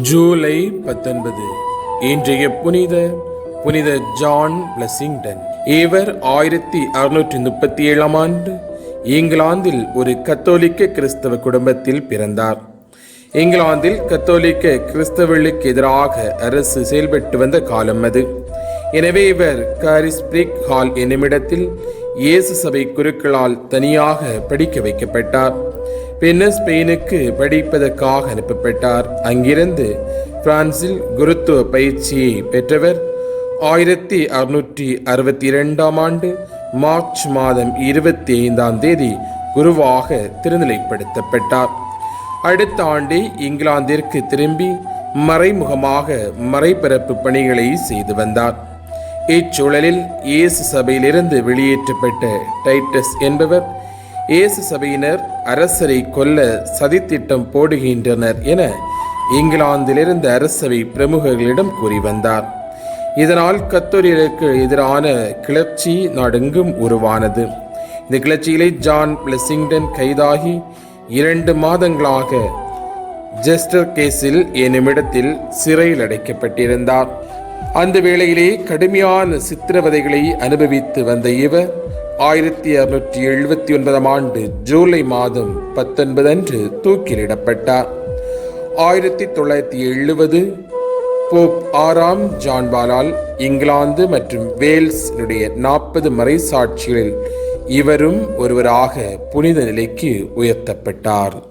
ஜூலை பத்தொன்பது. இன்றைய புனித புனித ஜான் பிளஸிங்டன் இவர் ஆயிரத்தி அறுநூற்றி முப்பத்தி ஏழாம் ஆண்டு இங்கிலாந்தில் ஒரு கத்தோலிக்க கிறிஸ்தவ குடும்பத்தில் பிறந்தார். இங்கிலாந்தில் கத்தோலிக்க கிறிஸ்தவர்களுக்கு எதிராக அரசு செயல்பட்டு வந்த காலம் அது. எனவே இவர் காரிஸ்பிரிக் ஹால் என்னுமிடத்தில் இயேசு சபை குருக்களால் தனியாக படிக்க வைக்கப்பட்டார். பின்னர் ஸ்பெயினுக்கு படிப்பதற்காக அனுப்பப்பட்டார். அங்கிருந்து பிரான்சில் குருத்துவ பயிற்சியை பெற்றவர். ஆயிரத்தி அறுநூற்றி அறுபத்தி இரண்டாம் ஆண்டு மார்ச் மாதம் இருபத்தி ஐந்தாம் தேதி குருவாக திருநிலைப்படுத்தப்பட்டார். அடுத்த ஆண்டே இங்கிலாந்திற்கு திரும்பி மறைமுகமாக மறைபரப்பு பணிகளை செய்து வந்தார். இச்சூழலில் இயேசு சபையிலிருந்து வெளியேற்றப்பட்ட டைட்டஸ் என்பவர் இயேசு சபையினர் அரசரை கொல்ல சதித்திட்டம் போடுகின்றனர் என இங்கிலாந்திலிருந்து அரசவை பிரமுகர்களிடம் கூறி வந்தார். இதனால் கத்தோலியருக்கு எதிரான கிளர்ச்சி நாடெங்கும் உருவானது. இந்த கிளர்ச்சியிலே ஜான் பிளஸிங்டன் கைதாகி இரண்டு மாதங்களாக ஜெஸ்டர் கேஸில் என்னுமிடத்தில் சிறையில் அடைக்கப்பட்டிருந்தார். அந்த வேளையிலே கடுமையான சித்திரவதைகளை அனுபவித்து வந்த இவர் ஆயிரத்தி அறுநூற்றி எழுபத்தி ஒன்பதாம் ஆண்டு ஜூலை மாதம் பத்தொன்பது அன்று தூக்கிலிடப்பட்டார். ஆயிரத்தி தொள்ளாயிரத்தி எழுபது போப் ஆறாம் ஜான்பாலால் இங்கிலாந்து மற்றும் வேல்ஸினுடைய நாற்பது மறைசாட்சிகளில் இவரும் ஒருவராக புனித நிலைக்கு உயர்த்தப்பட்டார்.